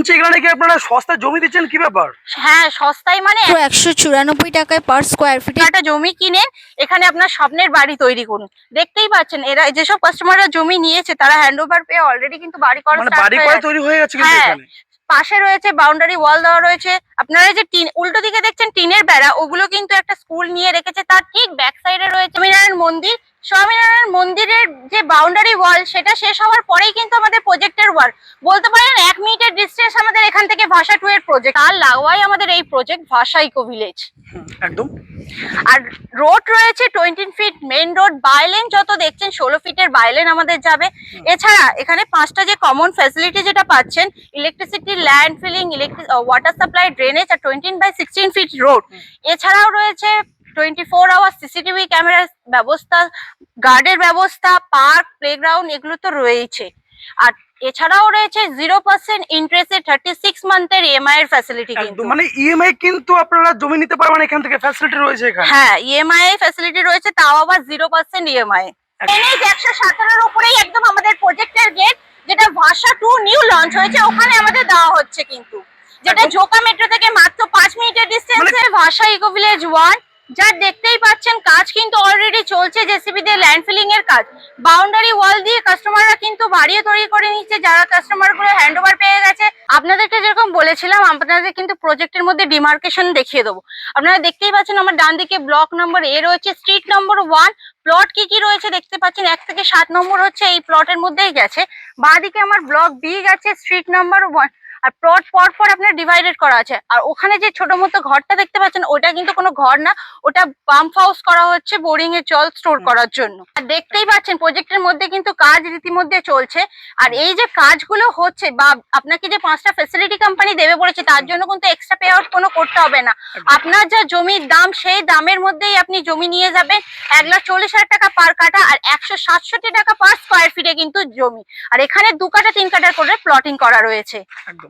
শুনছি এখানে নাকি আপনারা সস্তা জমি দিচ্ছেন? কি ব্যাপার? হ্যাঁ সস্তায় মানে তো একশো চুরানব্বই টাকায় পার স্কোয়ার ফিট একটা জমি কিনেন এখানে আপনার স্বপ্নের বাড়ি তৈরি করুন। দেখতেই পাচ্ছেন এরা যেসব কাস্টমাররা জমি নিয়েছে তারা হ্যান্ড ওভার পেয়ে অলরেডি কিন্তু বাড়ি করা মানে বাড়ি করা তৈরি হয়ে গেছে কিন্তু হ্যাঁ। এখানে। পাশে রয়েছে বাউন্ডারি ওয়াল দেওয়া রয়েছে। আপনারা এই যে টিন উল্টো দিকে দেখছেন টিনের বেড়া ওগুলো কিন্তু একটা স্কুল নিয়ে রেখেছে তার ঠিক ব্যাক সাইডে রয়েছে। মন্দির স্বামীনারায়ণ মন্দিরের যে বাউন্ডারি ওয়াল সেটা শেষ হওয়ার পরেই কিন্তু আমাদের প্রজেক্টের ওয়াল বলতে পারেন এক মিনিটের ডিস্টেন্স আমাদের এখান থেকে ভাষা টু এর প্রজেক্ট তার লাগোয়াই আমাদের এই প্রজেক্ট ভাষা ইকো ভিলেজ একদম। আর রোড রয়েছে twenty feet main road bylane যত দেখছেন ষোলো ফিটের বাইলেন আমাদের যাবে। এছাড়া এখানে পাঁচটা যে কমন ফ্যাসিলিটি যেটা পাচ্ছেন electricity land filling electric water supply drainage R twenty by sixteen feet road এছাড়াও রয়েছে টোয়েন্টি ফোর আওয়ার সিসিটিভি ক্যামেরার ব্যবস্থা গার্ডের ব্যবস্থা পার্ক প্লেগ্রাউন্ড এগুলো তো রয়েছে আর এছাড়াও রয়েছে জিরো পার্সেন্ট ইন্টারেস্টে থার্টি সিক্স মান্থের ইএমআই এর ফ্যাসিলিটি কিন্তু। মানে ইএমআই কিন্তু আপনারা জমি নিতে পারবেন এখান থেকে ফ্যাসিলিটি রয়েছে এখানে। হ্যাঁ ইএমআই ফ্যাসিলিটি রয়েছে তাও আবার জিরো পার্সেন্ট ইএমআই এনএইচ একশো সতেরোর উপরেই একদম আমাদের প্রজেক্টের গেট যেটা ভাষা টু নিউ লঞ্চ হয়েছে ওখানে আমাদের দেওয়া হচ্ছে কিন্তু। যেটা। জোকা মেট্রো থেকে মাত্র পাঁচ মিনিটের ডিস্টেন্সে ভাষা ইকো ভিলেজ ওয়ান যার দেখতেই পাচ্ছেন, কাজ কিন্তু অলরেডি চলছে জেসিবি দিয়ে ল্যান্ড ফিলিং এর কাজ। বাউন্ডারি ওয়াল দিয়ে কাস্টমাররা কিন্তু বাড়িও তৈরি করে নিচ্ছে, যারা কাস্টমারগুলো হ্যান্ড ওভার পেয়ে গেছে। আপনাদেরকে যেরকম বলেছিলাম, আপনাদের কিন্তু প্রজেক্টের মধ্যে ডিমার্কেশন দেখিয়ে দেবো। আপনারা দেখতেই পাচ্ছেন আমার ডান দিকে ব্লক নম্বর এ রয়েছে স্ট্রিট নম্বর ওয়ান প্লট কি কি রয়েছে দেখতে পাচ্ছেন, এক থেকে সাত নম্বর হচ্ছে এই প্লটের মধ্যেই গেছে। বাঁদিকে আমার ব্লক বি গেছে স্ট্রিট নাম্বার ওয়ান আর প্লট পর পর আপনার ডিভাইডেড করা আছে। আর ওখানে যে ছোট মতো ঘরটা দেখতে পাচ্ছেন ওটা কিন্তু কোনো ঘর না। ওটা পাম্প হাউস করা হচ্ছে বোরিং এর জল স্টোর করার জন্য। আর দেখতেই পাচ্ছেন প্রজেক্টের মধ্যে কিন্তু কাজ রীতিমধ্যে চলছে। আর এই যে কাজগুলো হচ্ছে বা আপনাকে যে পাঁচটা ফেসিলিটি কোম্পানি দেবে বলেছে তার জন্য কিন্তু এক্সট্রা পে আউট কোনো করতে হবে না। আপনার যা জমির দাম সেই দামের মধ্যেই আপনি জমি নিয়ে যাবেন। এক লাখ চল্লিশ হাজার টাকা পার কাঠা আর একশো সাতষট্টি টাকা পার স্কোয়ার ফিটে কিন্তু জমি। আর এখানে দু কাটা তিন কাঠা করে প্লটিং করা রয়েছে। একদম।